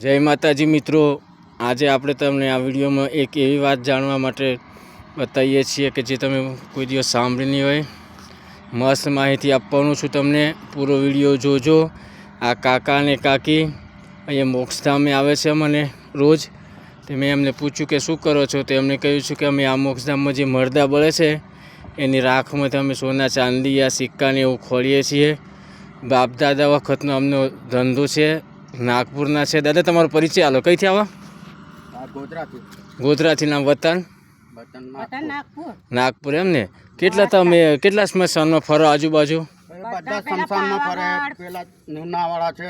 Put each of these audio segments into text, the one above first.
જય માતાજી મિત્રો. આજે આપણે તમને આ વિડીયોમાં એક એવી વાત જાણવા માટે બતાવીએ છીએ કે જે તમે કોઈ દિવસ સાંભળી નહીં હોય. મસ્ત માહિતી આપવાનું છું તમને. પૂરો વીડિયો જોજો. આ કાકા અને કાકી અહીંયા મોક્ષધામે આવે છે મને રોજ. તે મેં એમને પૂછ્યું કે શું કરો છો? તો એમને કહ્યું છું કે અમે આ મોક્ષધામમાં જે મરદા બળે છે, એની રાખમાંથી અમે સોના ચાંદી, આ સિક્કાને એવું ખોલીએ છીએ. બાપદાદા વખતનો અમનો ધંધો છે. નાગપુરના છે. દાદા તમારો પરિચય આલો. કઈથી આવો? આ ગોધરાથી. ગોધરાથી નામ વતન? બટન નાગપુર. એમ ને? કેટલા તમે કેટલા સ્મશાનમાં ફરો આજુબાજુ? બધા ફરે. પેલા નુનાવાળા છે.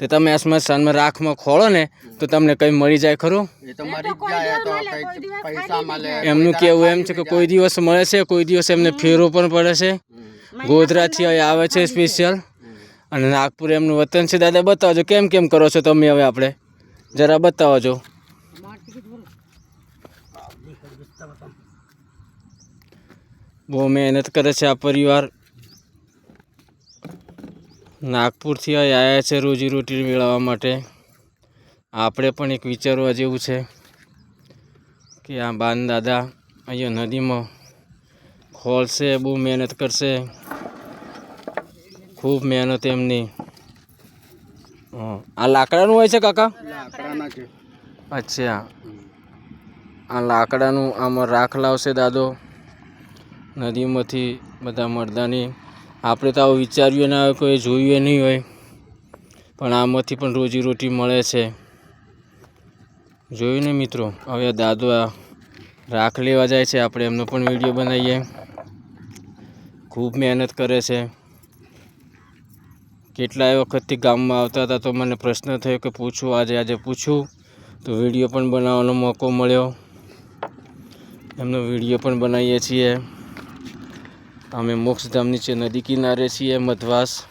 તે તમે આ સ્મશાનમાં રાખમાં ખોળો ને તો તમને કંઈ મળી જાય ખરું? એ તો મરી જ જાય તો કઈ પૈસા મળે. એમનું કેવું એમ છે કે કોઈ દિવસ મળે છે કોઈ દિવસ એમને ફેરો પણ પડે છે? ગોધરાથી અહીં આવે છે સ્પેશિયલ અને નાગપુર એમનું વતન છે. દાદા બતાવજો કેમ કેમ કરો છો તમે હવે આપણે? જરા બતાવજો. બહુ મહેનત કરે છે આ પરિવાર. નાગપુરથી અહીં આવ્યા છે રોજીરોટી મેળવવા માટે. આપણે પણ એક વિચારવા જેવું છે કે આ બાન દાદા અહીંયા નદીમાં ખોલશે બહુ મહેનત કરશે. ખૂબ મહેનત એમની. હં. આ લાકડાનું હોય છે કાકા? અચ્છા. આ લાકડાનું આમાં રાખ લાવશે દાદો. નદીમાંથી બધા મરદાની. આપણે તો આવું વિચાર્યું ના હોય કોઈ જોયું નહીં હોય. પણ આમાંથી પણ રોજીરોટી મળે છે. જોયું ને મિત્રો? હવે દાદો આ રાખ લેવા જાય છે. આપણે એમનો પણ વીડિયો બનાવીએ. ખૂબ મહેનત કરે છે. કેટલાય વખતથી ગામમાં આવતા હતા તો મને પ્રશ્ન થયો કે પૂછું, આજે આજે પૂછું. તો વીડિયો પણ બનાવવાનો મોકો મળ્યો. એમનો વીડિયો પણ બનાવીએ છીએ. અમે મોક્ષધામ નીચે નદી કિનારે છીએ, મધવાસ.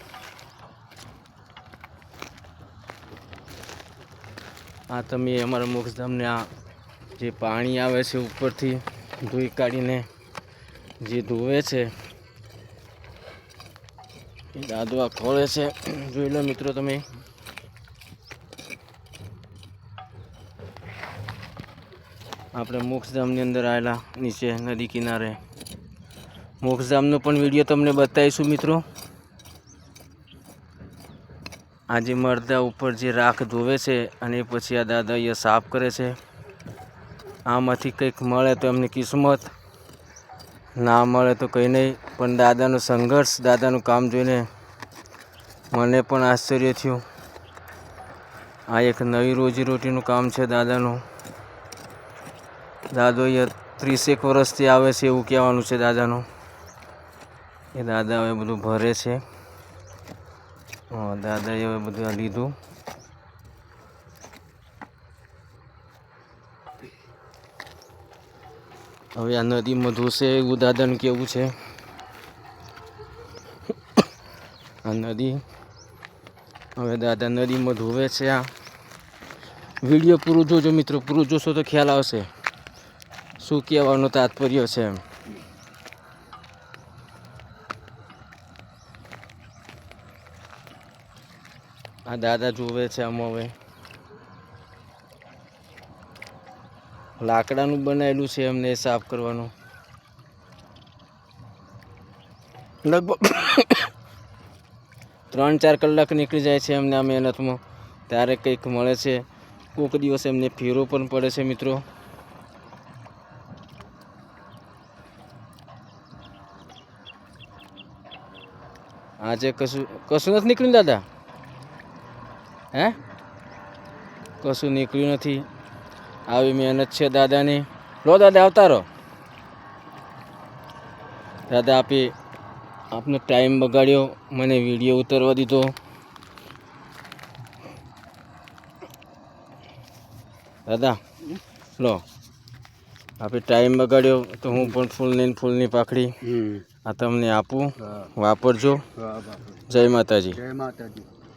આ તમે અમારા મોક્ષધામને આ જે પાણી આવે છે ઉપરથી ધોઈ કાઢીને જે ધોવે છે દાદો આ ખોળે છે. જોઈ લો મિત્રો તમે. આપણે મોક્ષધામની અંદર આવેલા નીચે નદી કિનારે. મોક્ષધામનો પણ વીડિયો તમને બતાવીશું મિત્રો. આજે મરદા ઉપર જે રાખ ધોવે છે અને પછી આ દાદા અહીંયા સાફ કરે છે. આમાંથી કંઈક મળે તો એમની કિસ્મત. ના મળે તો કંઈ નહીં. પણ દાદાનો સંઘર્ષ, દાદાનું કામ જોઈને મને પણ આશ્ચર્ય થયું. આ એક નવી રોજીરોટીનું કામ છે દાદાનું. દાદો એ ત્રીસેક વર્ષથી આવે છે એવું કહેવાનું છે દાદાનું. એ દાદા હવે બધું ભરે છે. દાદાએ હવે બધું લીધું. હવે આ નદીમાં ધોશે એવું દાદાનું કેવું છે. આ નદી. હવે દાદા નદીમાં ધોવે છે આ. વીડિયો પૂરું જોજો મિત્રો, પૂરું જોશો તો ખ્યાલ આવશે. શું કહેવાનું તાત્પર્ય છે એમ. આ દાદા જોવે છે આમ હવે. લાકડાનું બનાવેલું છે એમને સાફ કરવાનું. લગભગ ત્રણ ચાર કલાક નીકળી જાય છે એમને આ મહેનતમાં. ત્યારે કંઈક મળે છે. કોઈક દિવસ એમને ફેરો પણ પડે છે મિત્રો. આજે કશું કશું નથી નીકળ્યું દાદા? હે? કશું નીકળ્યું નથી. આવી મહેનત છે દાદાની. લો દાદા, આવતા રહો. દાદા આપી આપનો ટાઈમ બગાડ્યો મને વીડિયો ઉતારવા દીધો. દાદા લો. આપે ટાઈમ બગાડ્યો તો હું પણ ફૂલની ફૂલની પાખડી આ તમને આપું. વાપરજો. જય માતાજી. જય માતાજી.